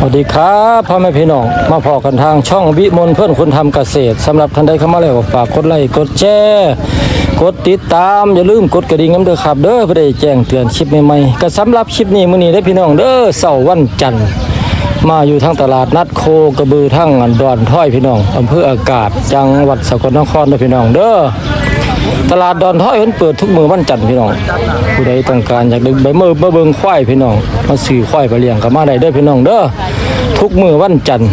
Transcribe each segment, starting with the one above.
สวัสดีครับพ่อแม่พี่น้องมาพอกันทางช่องวิมลเพื่อนคนทำเกษตรสำหรับท่านใดเข้ามาแล้วฝากกดไลค์กดแชร์กดติดตามอย่าลืมกดกระดิ่งน้ำเด้อครับเด้อเพื่อได้แจ้งเตือนคลิปใหม่ๆก็สำหรับคลิปนี้มื้อนี้ได้พี่น้องเด้อเสาร์วันจันทร์มาอยู่ทางตลาดนัดโคกระบือทั้งดอนถ้อยพี่น้องอำเภออากาศจังหวัดสกลนครเด้อพี่น้องเด้อ ตลาดดอนท้อยเพิ่นเปิดทุกมือวันจันทร์พี่น้อง ผู้ใดต้องการอยากดึงใบมือมาเบิ่งควายพี่น้อง มาซื้อควายไปเลี้ยงก็มาได้เด้อพี่น้องเด้อ ทุกมือวันจันทร์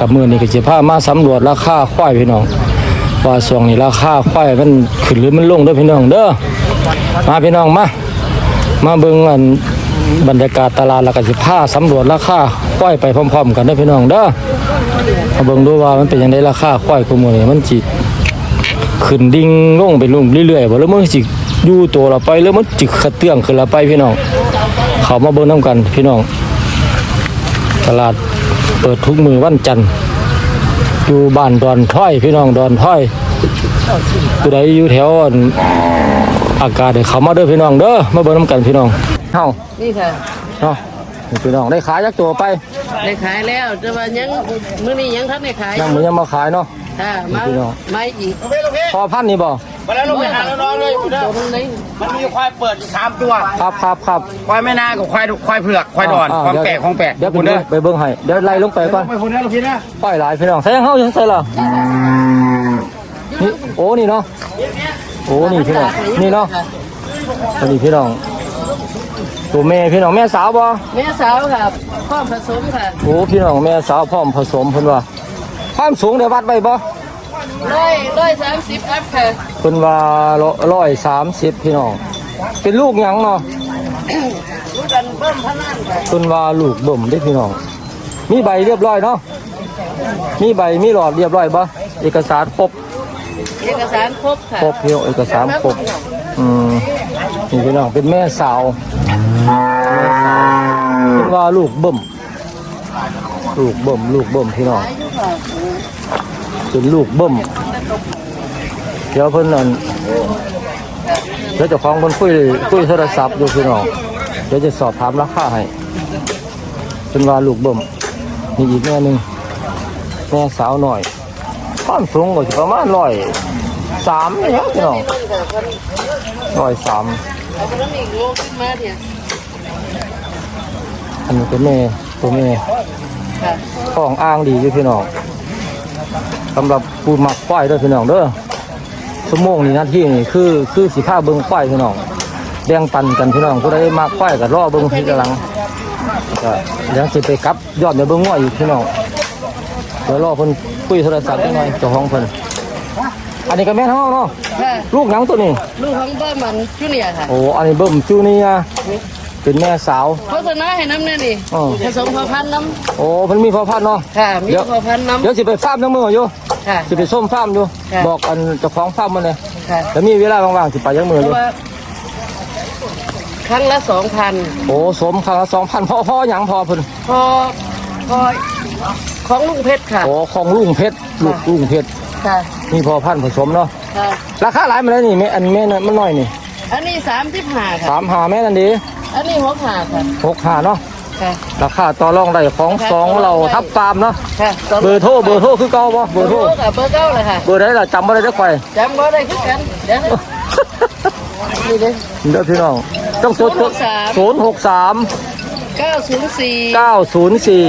กับมือนี้ก็สิพามาสำรวจราคาควายพี่น้อง ว่าช่วงนี้ราคาควายมันขึ้นหรือมันลงเด้อพี่น้องเด้อ มาพี่น้องมา มาเบิ่งอันบรรยากาศตลาดแล้วก็สิพาสำรวจราคาควายไปพร้อม ๆ กันเด้อพี่น้องเด้อมาเบิ่งดูว่ามันเป็นยังไงราคาควายคุมื้อนี้มันสิ ขึ้นดิ่งลงไปลงเรื่อยๆบ่แล้วมันสิอยู่ตัวเราไปแล้วมันจิกกระเตื้องขึ้นเราไปพี่น้อง เขามาเบิ่งน้ำกันพี่น้อง ตลาดเปิดทุกมือวันจันทร์อยู่บ้านดอนถ้อย พี่น้องดอนถ้อยผู้ใดอยู่แถวอั่นอากาศเดี๋ยวเขามาเด้อพี่น้องเด้อมาเบิ่งน้ำกันพี่น้องเฮานี่ค่ะเนาะนี่พี่น้องได้ขายยักตัวไปได้ขายแล้วแต่ว่ายังมื้อนี้ยังทันได้ขายยังมือยังมาขายเนาะ ค่ะมาพี่น้องไม่อีกพอพันนี่บ่มาแล้วลงไปหาน้องๆเลยคุณเด้อตัวนึงมันมีควายเปิดอยู่สามตัวครับครับครับควายแม่นากับควายควายเผือกควายดอนอ่ความเดี๋ยแปลกของแปลกเดี๋ยวไปคุณเบิ่เด้งอไปเบิ่งให้เดี๋ยวไล่ลงไปก่อนไปคุณเด้อลูกพี่นะป้ายหลายพี่น้องใส่ยังเฮายังใส่ล่ะนี่โอ้นี่เนาะโอ้นี่พี่น้องนี่เนาะตัวนี้พี่น้องตัวแม่พี่น้องแม่สาวบ่แม่สาวค่ะพร้อมผสมค่ะโอ้พี่น้องแม่สาวพร้อมผสมเพิ่นว่า ความสูงได้วัดไว้บ่ร้อยร้อยสามสิบอัพค่ะเพิ่นว่าร้อยสามสิบพี่น้อง เป็นลูกหยังเนาะรู้กันเบิ่มพนันค่ะเพิ่นว่าลูกเบิ่มเด้อพี่น้อง มีใบเรียบร้อยเนาะ มีใบมีหลอดเรียบร้อยบ่เอกสารครบ เอกสารครบค่ะครบเพียวเอกสารครบ อืมนี่พี่น้องเป็นแม่สาวแม่สาวเป็นว่าลูกเบิ่ม ลูกเบิ่ม ลูกเบิ่มพี่น้องเป็นลูกเบิ่มเดี๋ยวเพิ่นนั่นเดี๋ยวจ้าของเพิ่นคุยคุยโทรศัพท์อยู่พี่น้องเดี๋ยวจะสอบถามราคาให้เป็นว่าลูกเบิ่มนี่อีกแม่หนึงแม่สาวหน่อยความสูงก็ประมาณร้อยสามนี่ครับพี่น้องนี่ค่ะคนร้อยสามอันนี้เป็นแม่ตัวแม่ ท้องอ้างดีอยู่พี่น้องสำหรับปูมักควายเด้วยพี่น้องเด้อชั่วโมงนี้นาทีนี่คือคือสีผ้าเบิ้งควายพี่น้องแบ่งปันกันพี่น้องผู้ใดมักควายก็รอเบิ้งที่กำลังก็เดี๋ยวสิไปกลับยอดเดี๋ยวเบิ้งง้ออยู่พี่น้องเดี๋ยวรอเพิ่นคุยโทรศัพท์จังหน่อยเจ้าของเพิ่นอันนี้ก็แม่นเฮาเนาะค่ะลูกหยังตัวนี้ ลูกของเบิ่มมันจูเนียร์ค่ะโอ้อันนี้เบิ่มจูเนียร์ เป็นแม่สาวโฆษณาให้น้ำเนี่ยนี่อ๋อผสมพอพันธุ์น้โอ้เพิ่นมีพ่อพันธุ์เนาะำค่ะ มีพอพันธุ์น้เดี๋ยวสิไปฟาร์มน้ำมืออยู่ำค่ะ สิไปส้มฟาร์มอยู่ ค่ะ บอกอันเจ้าของฟาร์มมาเลยค่ะ แล้วมีเวลาว่างๆสิไปยังมือเพอยู่ราะว่า ครั้งละสองพันโอ้สมครั้งละสองพันพ่อพ่อหยังพ่อเพิ่นพอพอของลุงเพชรค่ะ โอ้ของลุงเพชรลูกลุงเพชรค่ะ มีพ่อพันธุ์ผสมเนาะ ค่ะ ราคาหลายมาแล้วนี่แม่อันแม่น่ะมันน้อยนี่อันนี้สามสิบห้าค่ะ สามหาแม่นั่นดี อันนี้หกห้าค่ะ หกหาเนาะค่ะ ราคาต่อรองได้ของสองเราทับฟาร์มเนาะค่ะเบอร์โทรเบอร์โทรคือเก่าบ่เบเบออร์ร์โทโทรรกับเบอร์เก้าเลยค่ะเบอร์ใดล่ะจำบ่ได้เด้อข่อย จำบ่ได้คือกัน เดี๋ยวนี่เลย เด้อพี่น้องต้องสดศูนย์หกสามเก้าศูนย์สี่เก้าศูนย์สี่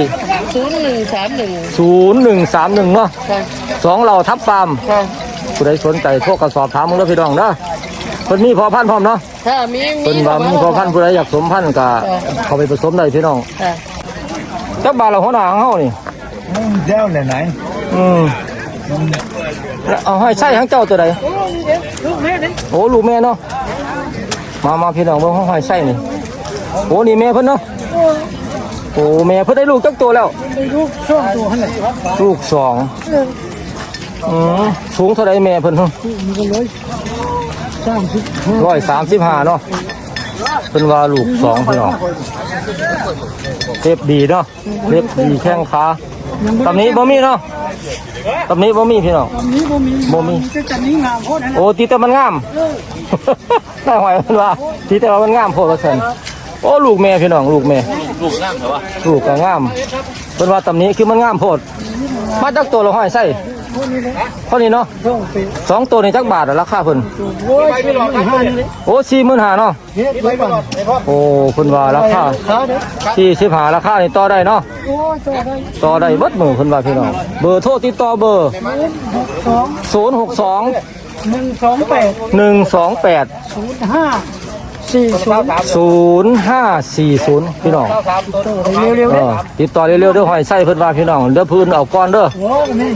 ศูนย์หนึ่งสามหนึ่งศูนย์หนึ่งสามหนึ่งเนาะค่ะสองเราทับฟาร์มค่ะผู้ใดสนใจโทรกระสอบถามมึงแล้วพี่น้องเด้อ เพิ่นมีพอพันธุ์พร้อมเนาะถ้ามีมีเพิ่นว่ามีพอพันธุ์ผู้ใดอยากสมพันธุ์ก็เข้าไปผสมได้พี่น้องค่ะจักบาทละหัวหน้าของเฮานี่เจ้าไหนไหนอืมแล้วเอาให้ใช่ทั้งเจ้าตัวใดลูกแม่นี่โอ้ลูกแม่เนาะมามาพี่น้องเบิ่งห้องให้ใช่นี่โอ้นี่แม่เพิ่นเนาะโอ้แม่เพิ่นได้ลูกจักตัวแล้วลูกช่วงตัวขนาดลูกสองอืมสูงเท่าไรแม่เพิ่นเนาะ ร้อยสามสิบห้าเนาะเป็นว่าลูกสองพี่น้องเล็บดีเนาะเล็บดีแข้งขาตำนี้บ่มีเนาะตำนี้บ่มีพี่น้องนี้บ่มีบ่มีจะจันนี้งามโคตรนะโอ้ตีแต่มันงามน่าหอยเพิ่นว่าตีแต่ว่ามันงามโพดว่าซั่นโโอ้ลูกแม่พี่น้องลูกแม่ลูกนั่งเหรอวะลูกก็งามเป็นว่าตำนี้คือมันงามโพดมาจากตัวเราห้อยไส้ เท่านี้เนาะสองตัวนี้จักบาทอะราคาเพิ่นไปไม่หลอกครับโอ้สี่หมื่นห้าเนาะไปไม่หลอกไอ้พ่อโอ้เพิ่นว่าราคาสี่สิบห้าราคานี่ต่อได้เนาะต่อได้เบิดมือเพิ่นว่าพี่น้องเบอร์โทรติดต่อเบอร์ศูนย์หกสองหนึ่งสองแปดหนึ่งสองแปดศูนย์ห้า สี่ศูนย์ศูนย์ห้าสี่ศูนย์พี่น้องเร็วๆเอเลยอติดต่อเร็วๆเด้อหอยไส้เพิ่นว่าพี่น้องเด้อพื้นเอาก่อนเด้อโอ้แม่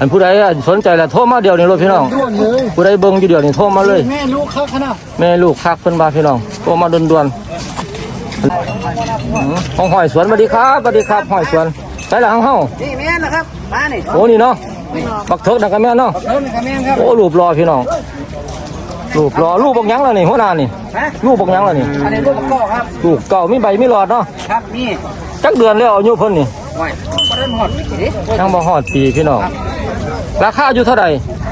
อันผู้ใดอะสนใจแล้วโทรมาเดี๋ยวนี้เลยพี่น้อง ด่วนเลยผู้ใดเบิ่งอยู่เดี๋ยวนี้โทรมาเลย แม่ลูกเขาขนาดแม่ลูกคักเพิ่นว่าพี่น้องโทรมาด่วนๆอืมของหอยสวนสวัสดีครับสวัสดีครับหอยสวนใช่ละของเฮานี่แม่นะครับมานี่โอ้นี่เนาะบักเถิกนักกะแม่นเนาะเริ่มกับแม่ครับโอ้รูปรอพี่น้อง รูปรอลูกบักหยังแล้วนี่หัวหน้านี่ฮะลูกบักหยังแล้วนี่อันนี้ลูกมะกอกครับ ลูกเก่ามีใบมีหลอดเนาะครับนี่จักเดือนแล้วอายุเพิ่นนี่ไว้ก็เริ่มหอดนี่ดิยังบ่ฮอดปีพี่น้องราคาอยู่เท่าใด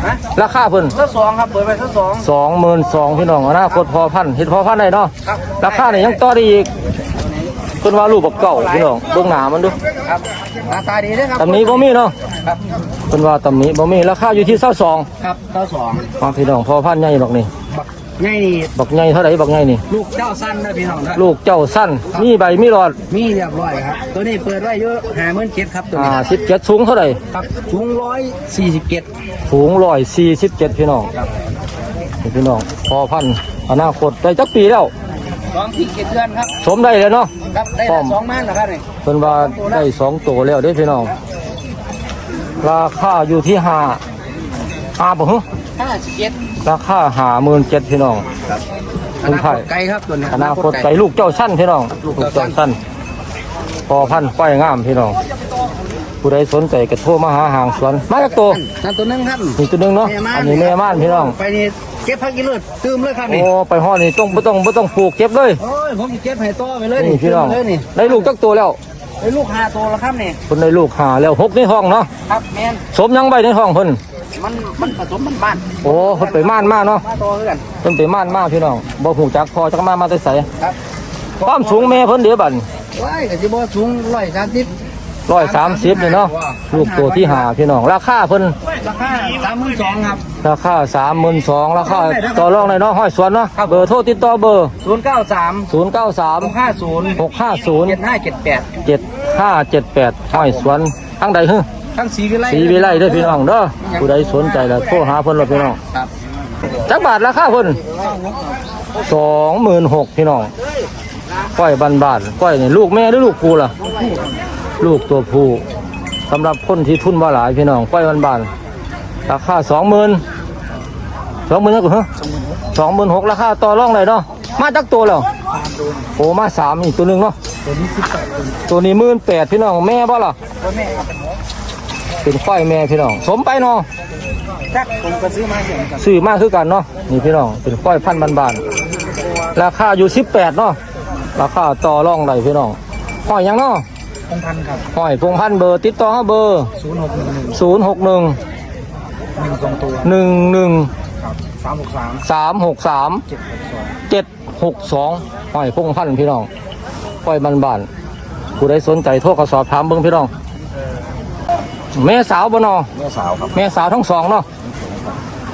ฮะราคาเพิ่นทดสองครับ เปิดไปทดสองสองหมื่นสองพี่น้องอนาคตพอพันธุ์เห็ดพอพันธุ์ได้เนาะครับราคาเนี่ยยังต่อได้อีก เพิ่นว่ารูปบักเก่าพี่น้องเบื้องหน้ามันดูครับหน้าตาดีด้วยครับตำนี้บ่มีเนาะครับเพิ่นว่าตำนี้บ่มีราคาอยู่ที่22ครับทดสองมาพี่น้องพอพันธุ์ใหญ่ดอกนี่ไงนี่บักใหญ่เท่าไหร่บักใหญ่นี่ลูกเจ้าสั้นนะพี่น้องนะลูกเจ้าสั้นมีใบมีหลอดมีเรียบร้อยครับตัวนี้เปิดไว้เยอะหาเมื่อเจ็ดครับตัวอ่านี้17สูงเท่าไหร่ครับสูงร้อยสี่สิบเจ็ดสูง147พี่น้องนี่พี่น้องพอพันธุ์อนาคตได้จักปีแล้ว สองที่เจ็ดเดือนครับสมได้แล้วเนาะครับได้พร้อละมสองม้านนะครับนี่เพิ่นว่าได้สองตัวแล้วเด้พี่น้อง ราคาอยู่ที่ห้าห้าบ่ฮึห้าสิบเจ็ดราคาหาหมื่นเจ็ดพี่น้องอนาคตไกลครับตัวนี้อนาคตไก่ลูกเจ้าสั้นพี่น้อง ลูกเจ้าสั้นพอพันธุ์ไฟงามพี่น้อง ผู้ใดสนใจก็โทรมาหาหางสวนมาจากตัวนั่นตัวหนึงครับนี่ตัวหนึงเนาะอันนี้แม่ม่านพี่น้องไปนี่ เก็บพักกิโลดตื้มเลยครับโอ้นี่ไปห่อดนี่ต้องบ่ต้องบ่ต้องปลูกเก็บเลย โอ้ยผมจะเก็บให้ต่อไปเลยนี่พี่น้องเลยนี่ได้ลูกจักตัวแล้วได้ลูกหาตัวแล้วครับนี่คนได้ลูกหาแล้วหกในห้องเนาะครับแมนสมยังใบในห้องเพิ่นมันมันผสมมันบ้านโอ้เพิ่นไปม่านมาเนาะมาต่อเพื่อนเพิ่นไปม่านมาพี่น้องบ่ฮู้จักพอจักมามาแต่ไสครับความสูงแม่เพิ่นเดี๋ยวบัดว้ายก็สิบ่สูงร้อยสามสิบ ร้อยสามสิบนี่เนาะลูกตัวที่หาพี่น้อง ราคาเพิ่นราคาสามหมื่นสองครับราคาสามหมื่นสองราคาต่อรองในเนาะห้อยสวนเนาะครับเบอร์โทรติดต่อเบอร์ศูนย์เก้าสามศูนย์เก้าสามหกห้าศูนย์หกห้าศูนย์เจ็ดห้าเจ็ดแปดเจ็ดห้าเจ็ดแปดห้อยสวนทั้งใดฮึทั้งสีวิไลสีวิไลเด้อพี่น้องเด้อผู้ใดสนใจแล้วโทรหาเพิ่นเลยพี่น้องครับจักบาทราคาเพิ่นสองหมื่นหกพี่น้องก้อยบานบานๆก้อยนี่ลูกแม่หรือลูกกูล่ะ ลูกตัวผู้สำหรับคนที่ทุนบ่หลายพี่น้องก้อยบานบานๆราคาสองหมื่นสองหมื่นเท่าไหร่ฮะสองหมื่นหกราคาต่อรองเลยเนาะมาจักตัวแล้วโอ้มาสามอีกตัวหนึ่งเนาะตัวนี้หมื่นแปดพี่น้องแม่บ่ล่ะตัวแม่ครับเป็นก้อยแม่พี่น้อง สมไปเนาะผมก็ซื้อมาเหมือนกันซื้อมากคือกันเนาะนี่พี่น้องเป็นก้อยพันบานๆราคาอยู่สิบแปดเนาะราคาต่อรองได้พี่น้องห้อยยังเนาะ คงพันครับห้อยพงพันเบอร์ติดต่อเฮาเบอร์ศูนย์หกหนึ่งหนึ่งศูนย์หกหนึ่งหนึ่งสองตัวหนึ่งหนึ่งครับสามหกสามสามหกสามเจ็ดหกสองเจ็ดหกสองห้อยพงพันพี่น้องก้อยบานๆผู้ใดสนใจโทรก็สอบถามเบิ่งพี่น้อง แม่สาวบ่เนอแม่สาวครับแม่สาวทั้งสองเนาะ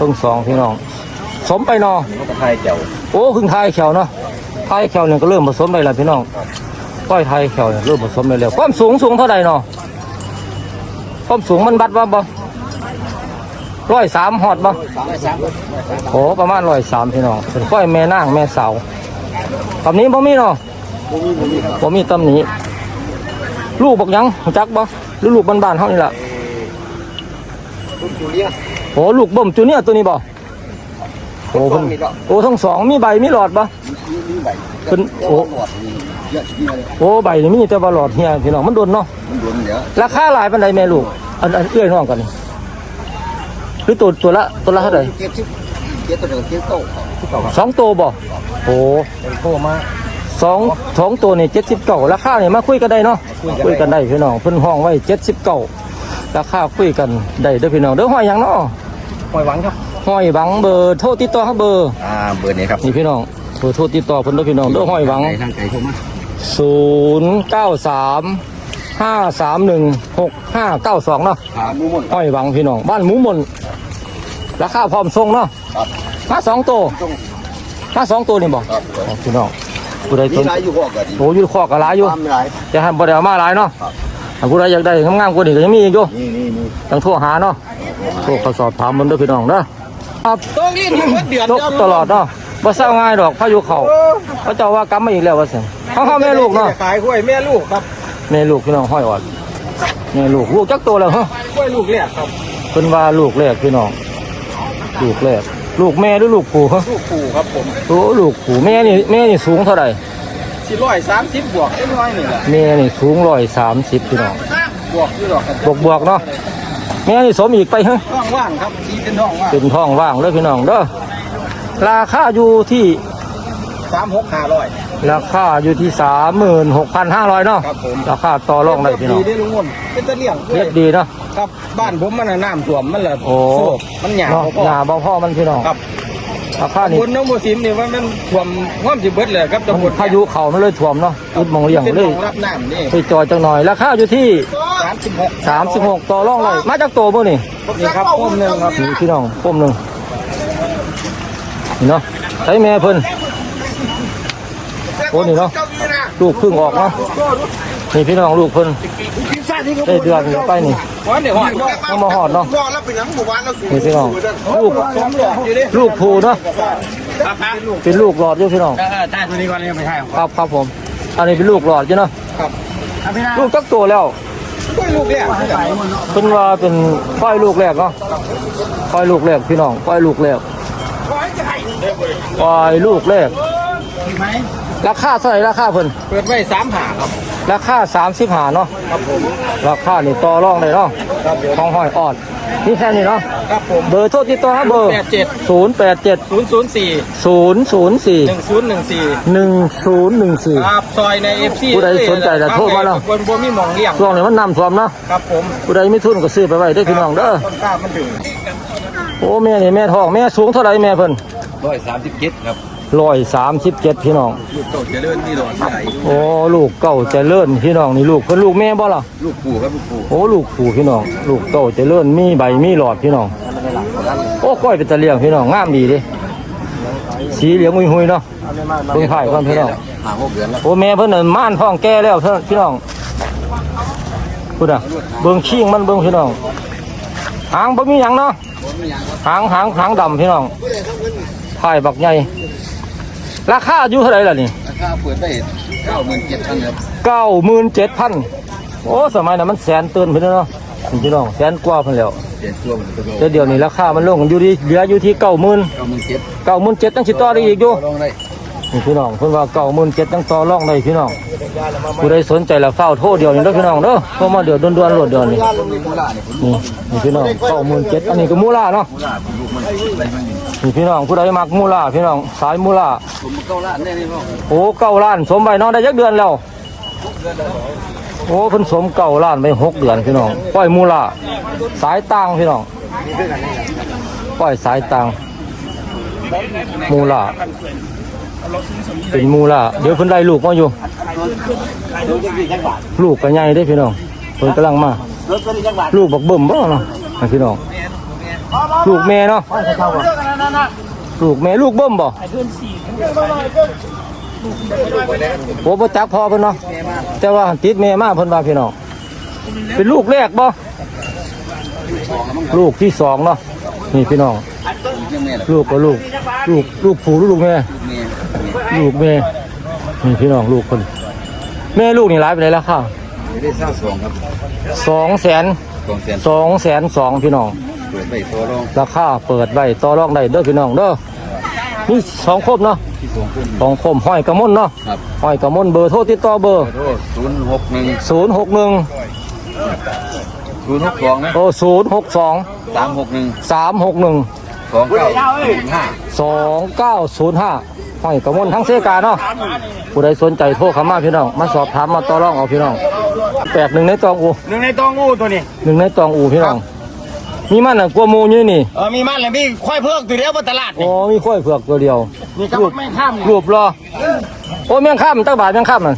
ทั้งสองพี่น้อง สมไปเนอลูกกระไทยเจียวโอ้พึ่งไทยแขวเนาะไทยแขวเนี่ยก็เริ่มผสมไปแล้วพี่น้อง ก้อยไทยแขวเนี่ยเริ่มผสมไปแล้วความสูงสูงเท่าใดเนาะความสูงมันบัดว่าบ่ร้อยสามหอดบ่โอ้ประมาณร้อยสามพี่น้องเป็นก้อยแม่นางแม่สาวตำนี้บ่มีเนาะบ่มีตำนี้ ลูกบักยังจักบ่หรือลูกบ้านๆเฮานี่ล่ะลูกจูเลียโอ้ลูกบ่มจูเนียตัวนี้บ่โอ้โอ้ทั้งสองมีใบมีหลอดบ่นี่ใบ เพิ่นโอ้หลอดนี่เยอะทีเดียวเลยโอ้ใบนี่มีแต่ว่าหลอดเฮียพี่น้องมันโดนเนาะมันโดนเยอะราคาหลายปานใดแม่ลูกอันอันเอื้อยน้องกันนี่หรือตัวตัวละตัวละเท่าไหร่เจ็ดสิบเจ็ดตัวเดียวเจ็ดโต๊ะที่เก่าครับสองตัวบ่โอ้เป็นโตมาสองสองตัวนี่เจ็ดสิบเก้าราคาเนี่ยมาคุยกันได้เนาะคุยกันได้พี่น้องเพิ่นห้องไว้เจ็ดสิบเก้าราคาคุยกันได้เด้อพี่น้องเด้อห้อยหยังเนาะปล่อยหวังครับห้อยบังเบอร์โทรติดต่อเขาเบอร์อ่าเบอร์นี้ครับนี่พี่น้อง เบอร์โทรติดต่อเพิ่นเด้อพี่น้องเด้อห้อยหวัง ไก่ทางไก่เข้ามา093 531 6592เนาะขาหมูหมดห้อยหวังพี่น้อง บ้านหมูหมนราคาพร้อมส่งเนาะครับมาสองตัวต้องมาสองตัวนี่บ่ครับอ๋อพี่น้องผู้ใดสมีนหลายอยู่ห้องก็ดีโอ้อยู่คอกกะหลายอยู่ตามหลาย จะให้บ่ได้เอามาหลายเนาะครับ ถ้าผู้ใดอยากได้งามๆกว่านี้ก็ยังมีอีกอยู่นี่นี่นี่ต้องโทรหาเนาะโทรเขาสอบถามมันเด้อพี่น้องเด้อครับต้องรีบอยู่เดือนตกตลอดเนาะ บ่เศร้าง่ายดอกพายุเข้าพระเจ้าว่ากรรมมาอีกแล้วว่าซั่นเขาเข้าแม่ลูกเนาะขายกล้วยแม่ลูกครับแม่ลูกพี่น้องห้อยออดแม่ลูกลูกจักโตแล้วฮะกล้วยลูกแรกครับเพิ่นว่าลูกแรกพี่น้องลูกแรกลูกแม่หรือลูกปู่ฮะลูกปู่ครับผมโอ้ลูกปู่แม่นี่แม่นี่สูงเท่าไหร่สี่ร้อยสามสิบบวกเล็กน้อยนี่แหละแม่นี่สูง130พี่น้องบวกอยู่หรอกครับบวกบวกๆเนาะแม่นี่สมอีกไปฮะท้องว่างครับชีเป็นท้องว่างเป็นท้องว่างเด้อพี่น้องเด้อ ราคาอยู่ที่สามหกห้าร้อย ราคาอยู่ที่36,500เนาะครับผม ราคาต่อรองได้พี่น้องดีได้ลุงมนเป็นตะเลี่ยงเรียบดีเนาะ ครับบ้านผมมันน่ะน้ำท่วมมันเลยโอ้โศกมันหยาบเนาะพ่อหน้าบ่พ่อมันพี่น้องครับราคานี่บนน้องโมซิมนี่ว่ามันท่วมห้อมจิเบิดเลยครับตำบลพายุเขามันเลยท่วมเนาะอุดหมองเลี้ยงเป็นเลหยนองรับน้ำนี่ไปจอยจังหน่อย ราคาอยู่ที่ สามสิบหก36 ต่อรองเลยมาจากโตบ่นี่ นี่ครับพ่มหนึ่งครับ นี่พี่น้องป้มหนึง นี่เนาะใช้แม่เพิ่นโอ้นี่เนาะลูกเพึ่งออกเนาะนี่พี่น้องลูกเพิ่นได้เดือนไปนี่วันเดี๋ยวหอดต้องมาหอดเนาะพ่อแล้วเป็นยังหมู่บ้านเราสูงนี่พี่น้องลูกสองหลอดอยู่ดิลูกผูเนาะเป็นลูกหลอดอยู่พี่น้องเออใต้ตัวนี้ก่อนเลยไม่ใช่ครับครับผม อันนี้เป็นลูกหลอดอยู่เนาะครับลูกจักโตแล้วกล้วยลูกเนี่ยเพิ่นว่าเป็นควายลูกแรกเนาะควายลูกแรกพี่น้องควายลูกแรก ควายลูกแรกราคาเท่าไหร่ราคาเพิ่นเปิดไว้สามหาครับ ราคา35เนาะครับผม ราคานี่ต่อรองได้เนาะของห้อยออดนี่แค่นี้เนาะครับผม เบอร์โทรติดต่อครับเบอร์87 087ศูนย์ศูนย์สี่004หนึ่งศูนย์หนึ่งสี่1014ครับซอยในเอฟซีผู้ใดสนใจจะโทรมาแล้วบนบนมีหมองเลี้ยงช่วงนี้มันน้ำท่วมเนาะครับผมผู้ใดมีทุนก็ซื้อไปไว้ได้อพี่น้องเด้อ ต้นกล้ามันถึงโอ้แม่นี่แม่ทองแม่สูงเท่าไหร่แม่เพิ่น ร้อยสามสิบเจ็ดครับร้อยสามสิบเจ็ดพี่น้อง ลูกโตเจริญนี่หลอดใหญ่โอ้ลูกเก่าเจริญพี่น้องนี่ลูกเพิ่นลูกแม่บ่ล่ะลูกปู่ครับลูกปู่โอ้ลูกผู้พี่น้อง ลูกเก่าเจริญมีใบมีหลอดพี่น้อง โอ้ก้อยเป็นตะเลียงพี่น้องงามดีเดิสีเหลืองหุยๆเนาะเบิ่งไผ่ก่อนพี่น้อง หาหกเดือนแล้วโอ้แม่เพิ่นน่ะม่านท้องแก่แล้วเพิ่นพี่น้องพูดอะเบิ่งขี้งมันเบิ่งพี่น้อง หางบ่มีหยังเนาะหางหางหางดำพี่น้อง ไผ่บักใหญ่ราคาอยู่เท่าไหร่ล่ะนี่ราคาเปิดได้เก้าหมื่นเจ็ดพันครับเก้าหมื่นเจ็ดพันโอ้สมัยนั้นมันแสนเตือนเพิ่นแล้วเนาะนี่พี่น้องแสนกว่าเพิ่นแล้วเจ็ดตัวมันตัวแต่เดี๋ยวนี้ราคามันลงอยู่ที่เหลืออยู่ที่เก้าหมื่นเก้าหมื่นเจ็ดเก้าหมื่นเจ็ดตั้งสิต่อได้อีกอยู่ลองได้ นี่พี่น้องเพิ่นว่าเก้ามื่นเจ็ดตั้งต่อรองได้พี่น้องผู้ใดสนใจแล้วเฝ้าโทรเดียวนี่เด้อพี่น้องเด้อโทรมาเดี๋ยวด่วนๆโลดเดียวนี่นี่นี่พี่น้องเก้ามื่นเจ็ดอันนี้ก็มูล่าเนาะนี่พี่น้องผู้ใดมักมูล่าพี่น้องสายมูล่าโอ้เก้าล้านสมใบน้องได้ยักเดือนแล้วโอ้เพิ่นสมเก้าล้านไปหกเดือนพี่น้องปล่อยมูล่าสายต่างพี่น้องปล่อยสายต่างมูล่า เป็นมูล่าเดี๋ยวเพิ่นได้ลูกมาอยู่ ลูกก็ใหญ่ได้อพี่น้องเพิ่นกำลังมา ลูกบักเบิ่มบ่เนาะให้พี่น้องลูกแม่เนาะลูกแม่ลูกเบิ่มบ่โอ้บ่จักพอเพิ่นเนาะแต่ว่าติดแม่มาเพิ่นว่าพี่น้องเป็นลูกแรกบ่ลูกที่สองเนาะนี่พี่น้องยังแม่ล่ะลูกก็ลูก ลูกลูกผู้หรือลูกแม่แม่ ลูกแม่นี่พี่น้องลูกเพิ่นแม่ลูกนี่หลายไปไหนแล้วค่ะไม่ได้สร้างสองครับสองแสนสองแสนสองแสนสองพี่น้องเปิดไปตัวรองราคาเปิดไว้ต่อรองได้เด้อพี่น้องเด้อนี่สองครบเนาะที่สองคนสองคมห้อยกระมนเนาะครับห้อยกระมนเบอร์โทรติดต่อเบอร์ขอโทษศูนย์หกหนึ่งศูนย์หกหนึ่งศูนย์หกสองนะโอ้ศูนย์หกสองสามหกหนึ่งสามหกหนึ่ง สองเก้าห้าสองเก้าศูนย์ห้าห้อยกระมนทั้งเสกาเนาะผู้ใดสนใจโทรเข้ามาพี่น้องมาสอบถามมาต่อรองเอาพี่น้องแปดหนึ่งในตองอูหนึ่งในตองงูตัวนี้หนึ่งในตองอูพี่น้องมีมันน่ะกลัวหมูอยู่นี่เออมีมันเลยมีควายเพิกตัวเดียวบนตลาดอ๋อมีข้อยเผือกตัวเดียวนี่ก็ไม่ข้ามรูปรอโอ้แม่งข้ามตั้งบาทแม่งข้ามนั่น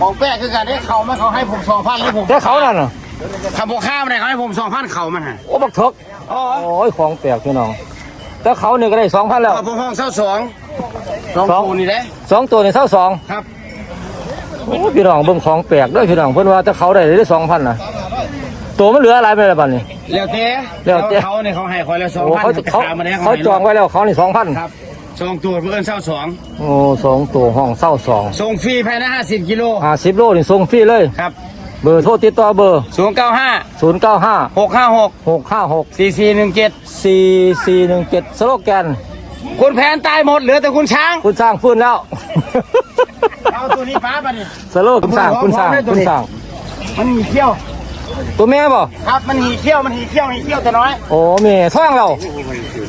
มองแป้คือกันได้เขาไม่เขาให้ผมสองพันหรือผมแต่เขานั่นน่ะขับบอกข้ามได้เขาให้ผมสองพันเขามันฮะโอ้บักเถกอ๋อโอ้ยของแปลกพี่น้อง แต่เขาเนี่ยก็ได้สองพันแล้วผมห้องเศร้าสองสองสองคูนี่ได้สองตัวนี่เท่าสองครับโอ้พี่น้องเบิ่งของแปลกเด้วยพี่น้องเพิ่นว่าแต่เขาได้ได้สองพันน่ะตัวมันเหลืออะไรไปแล้วบัดนี้เลี้ยวเต้เลี้ยวเต้เขาเนี่ยเขาให้คอยละสองโอ้พันเขาเขามาแล้วเขาจองไว้แล้วเขานี่สองพันครับสองตัวเพื่อนเศร้าสองโอ้สองตัวห้องเศร้าสองส่งฟรีภายในห้าสิบกิโลห้าสิบโลนี่ส่งฟรีเลยครับ เบอร์โทรติดต่อเบอร์ ศูนย์เก้าห้าศูนย์เก้าห้าหกห้าหกหกห้าหกสี่สี่หนึ่งเจ็ดสี่สี่หนึ่งเจ็ดสโลแกน คุณแผนตายหมดเหลือแต่คุณช้าง คุณสร้างฟื้นแล้ว เอาตัวนี้ป้าไปนี่สโลคุณสร้างคุณสร้างคุณสร้าง มันหีเขี้ยว ตัวแม่บ่ครับมันหีเขี้ยวมันหีเขี้ยวหีเขี้ยวแต่น้อยโอ้แม่ท้องเรา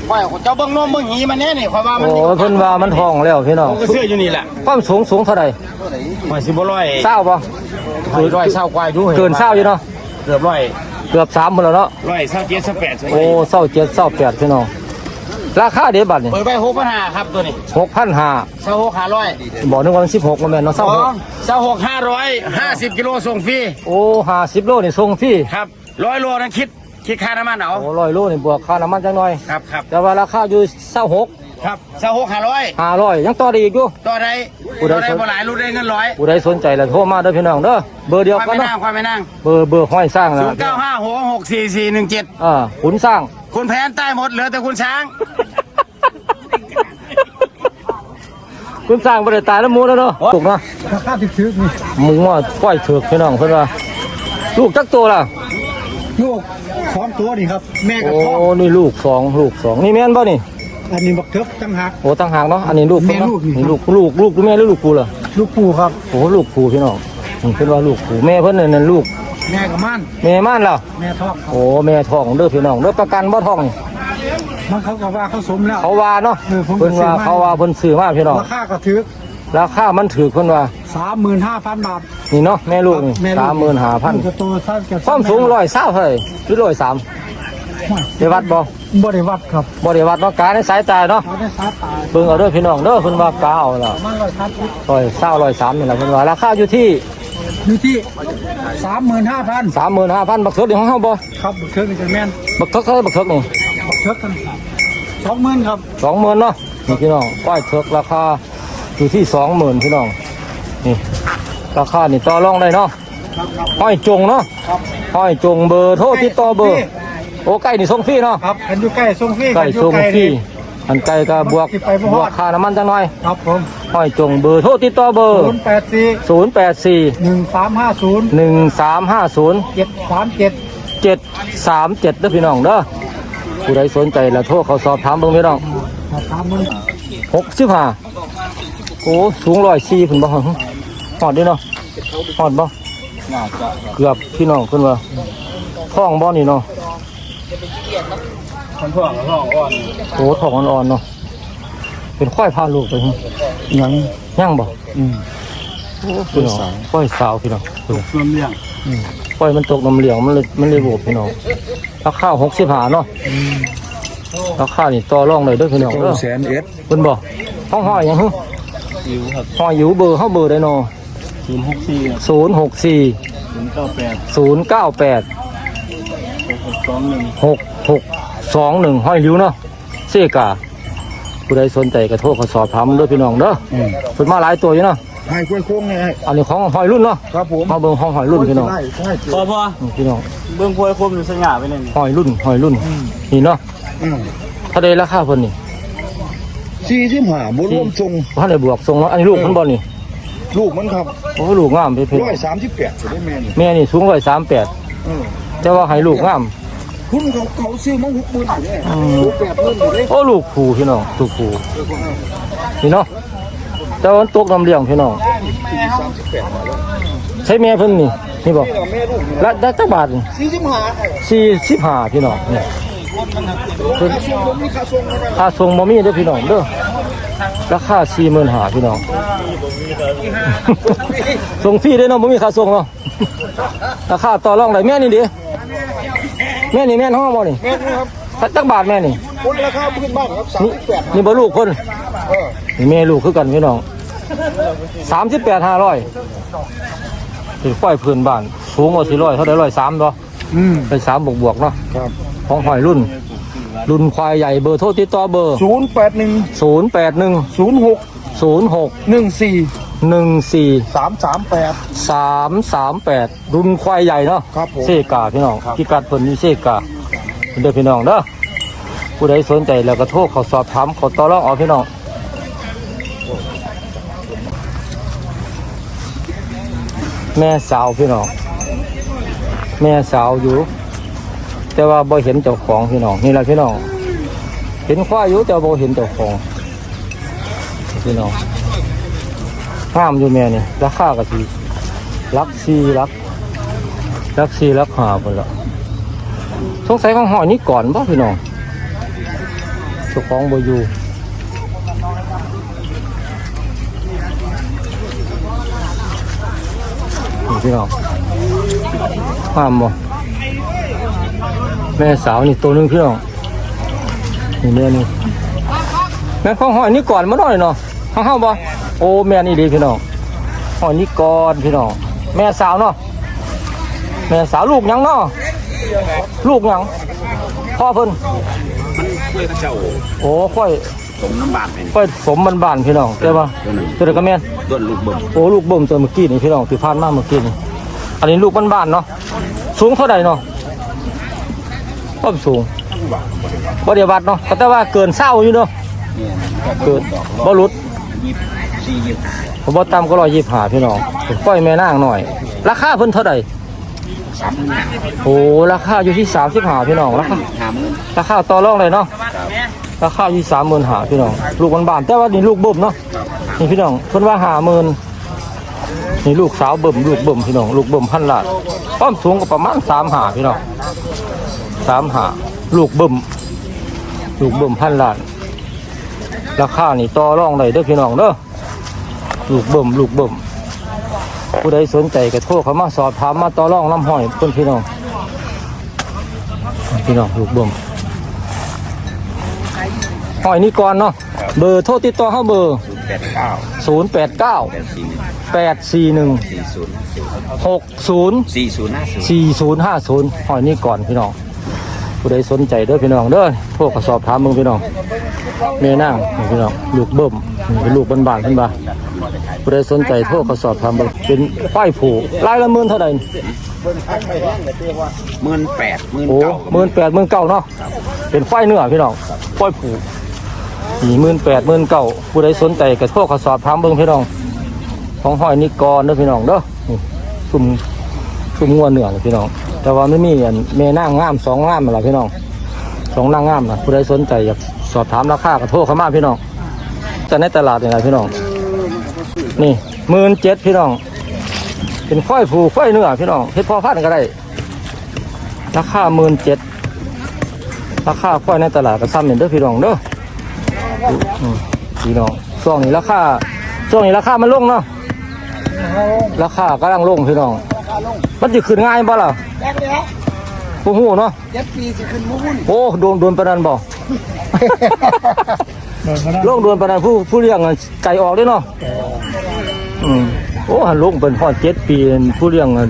ข่อยเจ้าเบิ้งนมเบิ้งหีมันแน่นี่ข่อยว่ามันโอ้เพิ่นว่ามันท้องแล้วพี่น้องผมก็เสื้ออยู่นี่แหละความสูงสูงเท่าไหร่ข่อยสิบ่ร้อยเศร้าป่ะข่อยร้อยเศร้ากว่าอยู่เกินเศร้าอยู่เนาะเกือบร้อยเกือบสามหมดแล้วเนาะร้อยเศร้าเจ็ดเศร้าแปดโอ้เศร้าเจ็ดเศร้าแปดพี่น้อง ราคาเดี๋ยวบัตรนี่เปิดไปหกพันห้าครับตัวนี้หกพันห้าเศร้าหกห้าร้อยบอกนึกว่ามันสิบหกมาแม่นเนาะเศสร้าอหกงเศร้าหกห้าร้อยห้าสิบกิโลส่งฟรีโอ้ห้าสิบโลนี่ส่งฟรีครับร้อยโลนั้นคิดคิดค่าน้ำมันเอาโอ้ร้อยโลนี่บวกค่าน้ำมันจังหน่อยครับครับแต่ว่าราคาอยู่เศร้าหกครับเศร้าหกห้าร้อยห้าร้อยยังต่อได้อีกอยู่ต่อใดผู้ใดต่อใดสนบ่หลายรู้ได้เงินร้อยผู้ใดสนใจแล้วโทรมาเด้อพี่น้องเด้อเบอร์เดียวควายกันไม่เนาะนั่งควายไม่นั่งเบอร์เบอร์ห้อยสร้างนะศูนย์เก้าห้าหกหกสี่สี่หนึ่งเจ็ดอ่าขุนสร้าง คุณแผนใต้หมดเหลือแต่คุณช้าง คุณสร้างบริตายแล้วหมูแล้วเนาะถูกเนาะค่าติดชื้นี่หมูว่าก้อยเถือกพี่น้องเพิ่นว่าลูกจักตัวล่ะ ลูกสองตัวนี่ครับ แม่กับโอ้พ่อนี่ลูกสองลูกสองนี่แม่นบ่นี่ อันนี้บักเทิบตั้งหัก โอ้ตั้งหากเนาะอันนี้ลูกเพิ่นเนาะแม่ลูกนี่ นี่ลูกลูกลูกลูกแม่หรือลูกกูล่ะลูกปูครับ โอ้ลูกกูพี่น้องนี่เพิ่นว่าลูกกูแม่เพิ่นนั่นนะลูก แม่กับมันแม่ม่านล่ะแม่ท้องโอ้แม่ท้องเด้อพี่น้องเด้อประกันบ่ท้องนี่มันเขาก็ว่าเขาสมแล้วเขาว่าเนาะเออผมก็เพิ่นว่าซื้อมาเขาว่าเพิ่นซื้อมาพี่น้องราคาก็ถือราคามันถูกเพิ่นว่าสามหมื่นห้าพันบาทนี่เนาะแม่ลูกนี่แม่ลูกสามหมื่นห้าพันลูกตัวสั้นกับความสูงร้อยเศร้าเท่าไหร่หรือร้อยสามได้วัดบ่บ่ได้วัดครับบ่ได้วัดเนาะกาในสายตาเนาะเขาได้ซัดตายเบิ่งเอาเด้อพี่น้องเด้อเพิ่นว่ากาเอาล่ะมันร้อยซัดทิศร้อยเศร้าร้อยสามนี่แหละเพิ่นว่าราคาอยู่ที่ อยู่ที่สามหมื่นห้าพันสามหมื่นห้าพันบักเถิกนี่ของเฮาบ่ครับบักเทิบนี่จะแม่นบักเถิกเท่าไหร่บักเถิกนี่บักเทิบกันสองหมื่นครับสองหมื่นเนาะนี่พี่น้องก้อยเถิกราคาอยู่ที่สองหมื่นพี่น้องนี่ราคานี่ต่อรองได้เนาะห้อยจงเนาะห้อยจงเบอร์โทรติดต่อเบอร์โอ้ใกล้นี่ส่งฟรีเนาะครับอันอยู่ใกล้ส่งฟรีใกล้อยู่ส่งใกล้ฟรีนี่ อันไกลก็บวกสิไปบ่ฮอดบวกค่าน้ำมันจังหน่อยครับผมห้อยจงเบอร์โทรติดต่อเบอร์ศูนย์แปดสี่ศูนย์แปดสี่หนึ่งสามห้าศูนย์หนึ่งสามห้าศูนย์เจ็ดสามเจ็ดเจ็ดสามเจ็ดเด้อพี่น้องเด้อผู้ใดสนใจแล้วโทรเขาสอบถามเบิ่งพี่น้องสามหมื่นหกสิบห้าโอ้สูงร้อยสี่พุ่นบ่หอดเดิเนาะหอดบ่เกือบพี่น้องเพิ่นว่าท้องบ่นี่เนาะ คนพ่อกับพ่ออ่อนโอ้ท้องอ่อนๆเนาะเป็นควายพาลูกไปหึยังย่างบ่อืมโอ้พี่น้องควายสาวพี่น้องเพิ่นรวมเลี้ยงควายมันตกน้ำเหลืองมันเลยมันเลยโบกพี่น้องราคาหกสิบห้าเนาะราคานี่ต่อรองเลยเด้อพี่น้องเด้อแสนเอ็ดเพิ่นบอกห้องห้อยหยังฮึยิวครับห้อยอยู่เบอร์เฮาเบอร์ได้เนาะศูนย์หกสี่ศูนย์หกสี่ศูนย์เก้าแปดศูนย์เก้าแปดสองหนึ่งหกหก สองหนึ่งห้อยริ้วเนาะเสกาผู้ใดสนใจก็โทรเขาสอบถามเด้อพี่น้องเด้อเพิ่นมาหลายตัวอยู่เนาะให้กล้วยโค้งไงอันนี้ของหอยรุ่นเนาะครับผมมาเบิ่งของหอยรุ่นพี่น้องใช่ใช่พอพอนี่พี่น้องเบื้องกล้วยคมอยู่สง่าไปเลยนี่หอยรุ่นหอยรุ่นนี่เนาะอืมถ้าได้ราคาเพิ่นนี่สี่สิบห้าบรวมทรงถ้าได้บวกส่งเนาะอันนี้ลูกมันบ่นี่ลูกมันครับโอ้ลูกงามเพิ่นร้อยสามสิบแปดจะได้แม่นี่แม่นี่สูงร้อยสามแปดเออแต่ว่าให้ลูกงาม คุณเขาเขาซื้อมาหกหมื่นอยู่เนี่ยหกแปดหมื่นอยู่เลยโอ้ลูกผูพี่น้องลูกผูนี่เนาะแต่ว่ามันตกน้ำเลี้ยงพี่น้องสามสิบแปดมาแล้วใช้แม่เพิ่นนี่นี่บอกนี่เราแม่ลูกนี่ละได้จักบาทสี่สิบห้าสี่สิบห้าพี่น้องเนี่ยเพิ่นส่งผมมีค่าส่งนะครับค่าส่งบ่มีเด้อพี่น้องเด้อราคาสี่หมื่นห้าพี่น้องส่งฟรีเด้อเนาะบ่มีค่าส่งเนาะราคาต่อรองได้แม่นี่เด้ แม่นี่แม่นห้องบ่นี่แม่นี่ครับจักบาทแม่นี่คนราคาพื้นบ้านครับสามนี่สิบแปดนี่บ่ลูกคนเออนี่แม่ลูกคือกันพี่น้องสามสิบแปดห้าร้อยเป็นฝ้ายพื้นบ้าน สูงกว่าสี่ร้อยเท่าไดร้อยสามเนาะอืมไปสามบวกบวกๆเนาะครับของหอยรุ่น รุ่นควายใหญ่เบอร์โทรติดต่อเบอร์ศูนย์แปดหนึ่งศูนย์แปดหนึ่งศูนย์หกศูนย์หกหนึ่งสี่ หนึ่งสี่สามสามแปด สามสามแปดรุ่นควายใหญ่เนาะครับผมเซกาพี่น้องพิกัดเพิ่นนี่เซกาเด้อพี่น้องเด้อผู้ใดสนใจแล้วก็โทรเขาสอบถามเขาต่อรองเอาพี่น้อง แม่สาวพี่น้อง แม่สาวอยู่ แต่ว่าบ่เห็นเจ้าของพี่น้องนี่แหละพี่น้อง เห็นควายอยู่แต่บ่เห็นเจ้าของพี่น้อง ห้ามอยู่แม่นี่ราคาก็สิลักซีลักลักซีลักหาไปละสงสัยของหอยนี่ก่อนบ่พี่น้องเจ้าของบ่อยู่นี่พี่น้องห้ามบ่แม่สาวนี่ตัวนึงพี่น้องนี่แม่นี่แม่ของหอยนี่ก่อนมาหน่อยเนาะเฮาเฮาบ่ อ้แม่นี่ดีพี่น้องหอยนี่ก่อนพี่น้องแม่สาวเนาะแม่สาวลูกหยังเนาะลูกหยังพ่อเพิ่นโอ้ค่อยสมน้ำบาดเป็นค่อยสมบันบานๆพี่น้องใช่ปะเจอกันแม่นต้นลูกเบิ่มโอ้ลูกเบิ่มตัวเมื่อกี้นี่พี่น้องที่ผ่านมาเมื่อกี้นี่อันนี้ลูกบ้านๆเนาะสูงเท่าใดเนาะก็สูงบ่เดียววัดเนาะก็แต่ว่าเกินเศร้าอยู่เนาะเนี่ยเกินบ่หลุดยี่ สี่ยี่ห้าผมบ่ต่ำก็ร้อยยี่สิบห้าพี่น้องเป็นก้อยแม่นางหน่อย ราคาเพิ่นเท่าใดสามหมื่นโอ้ราคาอยู่ที่สามสิบห้าพี่น้องราคาห้าหมื่นราคาต่อรองเลยเนาะราคาอยู่สามหมื่นหาพี่น้อง ลูกบานๆแต่ว่านี่ลูกเบิ่มเนาะนี่พี่น้องเพิ่นว่าหาหมื่นนี่ลูกสาวเบิ่มลูกเบิ่มพี่น้องลูกเบิ่มพันลาดความสูงก็ประมาณสามหาพี่น้องสามหาลูกเบิ่มลูกเบิ่มพันลาดราคานี่ต่อรองเลยเด้อพี่น้องเด้อ ลูกเบิ่มลูกเบิ่มผู้ใดสนใจก็โทรเข้ามาสอบถามมาต่อรองลำห้อยเพิ่นพี่น้องพี่น้องลูกเบิ่มหอยนี่ก่อนเนาะเบอร์โทรติดต่อเข้าเบอร์ศูนย์แปดเก้า0 8 9แปดสี่หนึ่ง8 4 1สี่ศูนย์6 0สี่ศูนย์ห้าศูนย์4 0 5 0หอยนี่ก่อนพี่น้อง ผู้ใดสนใจเด้อพี่น้องเด้อโทรกระสอบถามมึงพี่น้องแม่นั่งนี่พี่น้องลูกเบิ่มนี่เป็นลูกบ้านๆขึ้นมาผู้ใดสนใจโทรกระสอบถามเบิ่งเป็นป้ายผูรายละหมื่นเท่าใดหมื่นแปดหมื่นโอ้เก้าหมื่นแปดหมื่นเก้าเนาะเป็นฝ้ายเนื้อพี่น้องฝ้ายผูสี่หมื่นแปดหมื่นเก้าผู้ใดสนใจก็โทรกระสอบถามเบิ่งพี่น้องของห้อยนิกรเด้อพี่น้องเด้อนี่ซุ่ม ซุ่มงัวเหนือนี่พี่น้อง แต่ว่าไม่มีอันแม่นางงามสองงามอะไรพี่น้องสองนางงามนะผู้ใดสนใจอยากสอบถามราคาก็โทรเข้ามาพี่น้องแต่ในตลาดนี่แหละพี่น้อง นี่หมื่นเจ็ดพี่น้อง เป็นฝ้ายผูฝ้ายเนื้อพี่น้องเฮ็ดพอพันก็ได้ ราคาหมื่นเจ็ดราคาฝ้ายในตลาดก็ซ้ำนี่เด้อพี่น้องเด้อพี่น้องช่วงนี้ราคาช่วงนี้ราคามันลงเนาะราคากำลังลงพี่น้อง มันจะขึ้นง่ายบ่ล่ะแรกแล้วโอ้โหเนาะเจ็ดปีสิขึ้นมุ่นโอ้โดนโดนประนันบ่ลงโดนประนันผู้ผู้เลี้ยงอะใจออกเด้เนาะอืมโอ้หันลงเป็นพอดเจ็ดปีผู้เลี้ยงอะ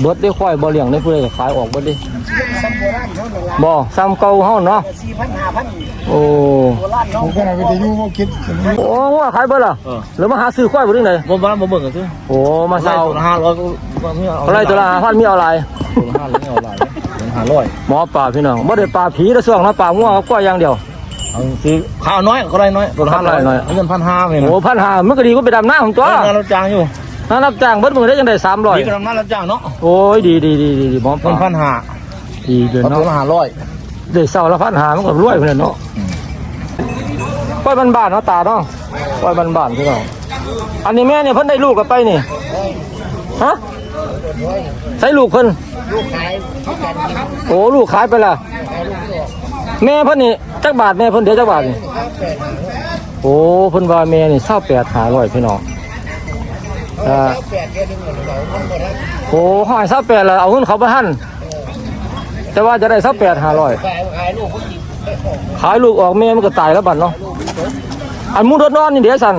เบิดได้ค่อยบ่เลี้ยงได้ผู้ใดก็ขายออกเบิดเด้สัมโบราณเขาเนี่ยละบ่ซ้ำเก่าเฮาเนาะสี่พันห้าพันโอ้โบราณเนาะผมก็น่าไปจะยู่ว่าคิดโอ้ว่าขายเบิดล่ะหรือมาหาซื้อควายบ่ได้ไหนบ่บ้านบ่เบิ่งกันซื้อโอ้มาเซาห้าร้อยก็ไม่เอาอะไรตัวละ5,000มีเอาหลายห้าร้อยไม่เอาหลายห้าร้อยหมอป่าพี่น้องบ่ได้ป่าผีแต่ส่วงเนาะป่างัวกับกล้วยอย่างเดียวเอาซื้อข้าวน้อยก็ได้น้อยตัวห้าร้อยน้อยเงินพันห้าเลยนะโอ้พันหามันก็ดีกว่าไปดำน้ำของตัวงานรับจ้างอยู่ น้ารับจ้างเบิดมือได้ยังได้สามร้อยนี่ก็ทำงานรับจ้างเนาะโอ้ยดีดีดีดีดีหมอเงิป่านพันห้าดีเดือนเอาเนาะตัวละห้าร้อยเดี๋ยวเศร้าละพันหามันก็รวยเพื่อนเนาะปล่อยบ้านๆเนาะตาเนาะปล่อยบ้านๆพี่น้องอันนี้แม่เนี่ยเพิ่นได้ลูกกับไปนี่ฮะใช้ลูกเพิ่นลูกขายโอ้ลูกขายไปละแม่เพิ่นนี่จักบาทแม่เพิ่นเดี๋ยวจักบาทนี่โอ้เพิ่นว่าแม่นี่เศร้าแปดหาร้อยพี่น้อง อ่าแปดเดือนหนึ่งหมือนเรามันหมดแล้วโอ้ห้อยเศร้าแปดละเอาเงินเขาไปหั่นแต่ว่าจะได้สักแปดห้าร้อยขายลูกออกแม่มันก็ตายแล้วบัดเนาะอันมูรถนอนนี่เดี๋ยวสัน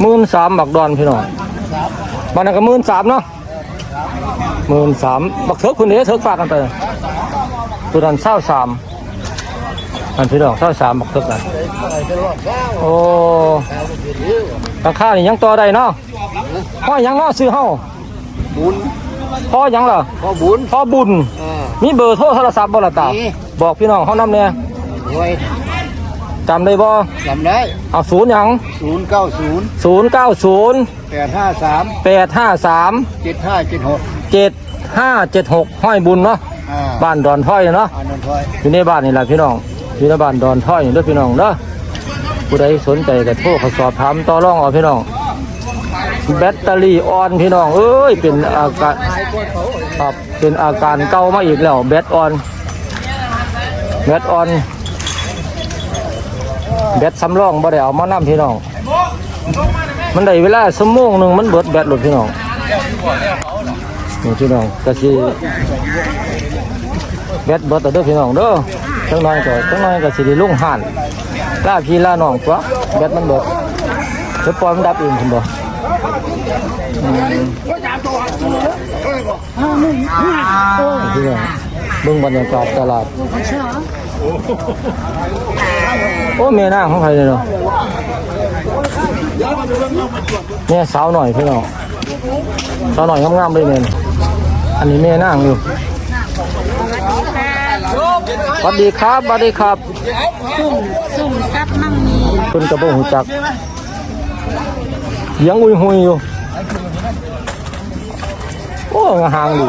หมื่นสามบักดอนพี่น้องบันั้นก็หมื่นสามเนาะหมื่นสามบักเถิกคุณเดี๋ยวเถิกฝากกันไปตัวนั้นเศร้าสาม อันพี่น้องเศร้าสามบักเถิกกันโอ้ราคานี่ยังต่อได้เนาะพ่อยังเนาะซื้อเฮาบุญพ่อยังเหรอพ่อบุญพ่อบุญเออมีเบอร์โทรโทรศัพท์บ่ล่ะตามีบอกพี่น้องเขานำเนี่ยรวยจำได้บ่จำได้เอาศูนย์หยังศูนย์เก้าศูนย์ศูนย์เก้าศูนย์แปดห้าสามแปดห้าสามเจ็ดห้าเจ็ดหกเจ็ดห้าเจ็ดหกห้อยบุญเนาะอ่าบ้านดอนถ้อยเนาะอานนท์ถอยอยู่ในบ้านนี่แหละพี่น้อง อยู่ในบ้านดอนถ้อยเด้อพี่น้องเด้อผู้ใดสนใจก็โทรเขาสอบถามต่อรองเอาพี่น้อง แบตเตอรี่ออนพี่น้องเอ้ยเป็นอาการครับเป็นอาการเก่ามาอีกแล้วแบตออนแบตออนแบตสำรองบ่ได้เอามานํพี่น้อง มันได้เวลาชั่วโมงหนึ่งมันเบิดแบตหลุดพี่น้องนี่พี่น้องก็สิแบตเบิดแต่เด้อพี่น้องเด้อ จังน้อยก็จังน้อยก็สิได้ลงห่านล่าพี่ล่าน้องกว่าแบตมันเบิดจะปล่อยมันดับเองคุณบ่อืมพี่น้องเบิ่งบรรยากาศตลาด โอ้เมน่าของใครเลยเนาะเนี่ยสาวหน่อยพี่น้องสาวหน่อยงามๆเลยเนี่ยอันนี้แม่นั่งอยู่ วัสดีครับสวัสดีครับสุ่มสุ่มซับมั่งมีคุณกระโปรงหูจักเสียงอุยหุยอยู่โอ้หางดี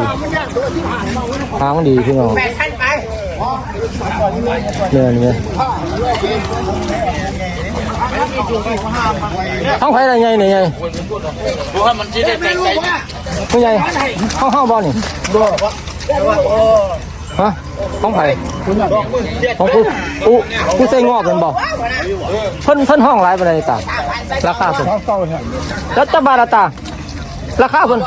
หางดีพี่น้องเนี่ยเนี่ยท้องไผ่อะไรไงเนี่ยไงดูว่ามันจะได้แต่งใจผู้ใหญ่ห้องห้องบอลนี่ฮะห้องไผ่ ของผู้ผู้ผู้ใส่งอกกันบอกเพิ่นเพิ่นห้องหลายปานใดตาราคาเพิ่นแล้วจะบาทละตาราคาเพิ่น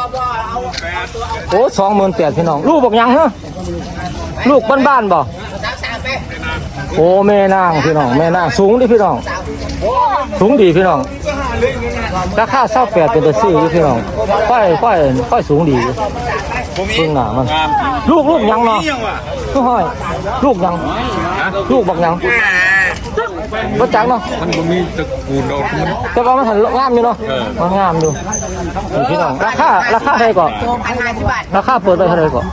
โอ้สองหมื่นแปดพี่น้อง ลูกบอกยังเหรอลูกบ้านๆบ่โอ้แม่นางพี่น้องแม่นางสูงดิพี่น้อง สูงดีพี่น้องราคาเศร้าแปดเป็นตัวซื้อพี่น้องค่อยค่อยค่อยสูงดี เพิ่งหนามัน ลูกลูกยังเนาะลูกห้อย ลูกยัง ลูกบักยังบ่จักเนาะ มันก็มีตระกูลดอกมันแต่ว่ามันหันงามอยู่เนาะมันงามอยู่นี่พี่น้อง ราคา ราคาเท่าไหร่ก่อนราคาเปิดไปเท่าไหร่ก่อน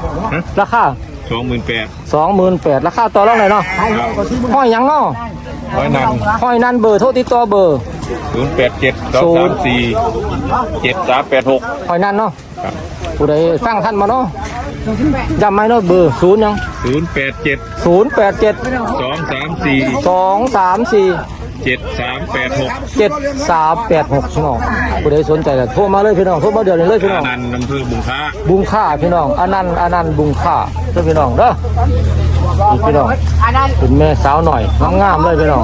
ราคาสองหมื่นแปดสองหมื่นแปดราคาต่อรองไหนอยเนาะห้อยยังเนาะร้อยนันห้อยนั่นเบอร์โทรติดต่อเบอร์ศูนย์แปดเจ็ดสองสามสี่เจ็ดสามแปดหกห้อยนั่นเนาะ ผู้ใดสร้างท่านมาเนาะจำไหมเนาะเบอร์ศูนย์ยังศูนย์แปดเจ็ดศูนย์แปดเจ็ดสองสามสี่สองสามสี่เจ็ดสามแปดหกเจ็ดสามแปดหกพี่น้องผู้ใดสนใจก็โทรมาเลยพี่น้องโทรมาเดี๋ยวนี้เลยพี่น้องนันต์อำเภอบุงค้าบุงค่าพี่น้องอันนั้นอันนั้นบุงค่าเด้อพี่น้องเด้อนี่พี่น้องเป็นแม่สาวหน่อยงามๆเลยพี่น้อง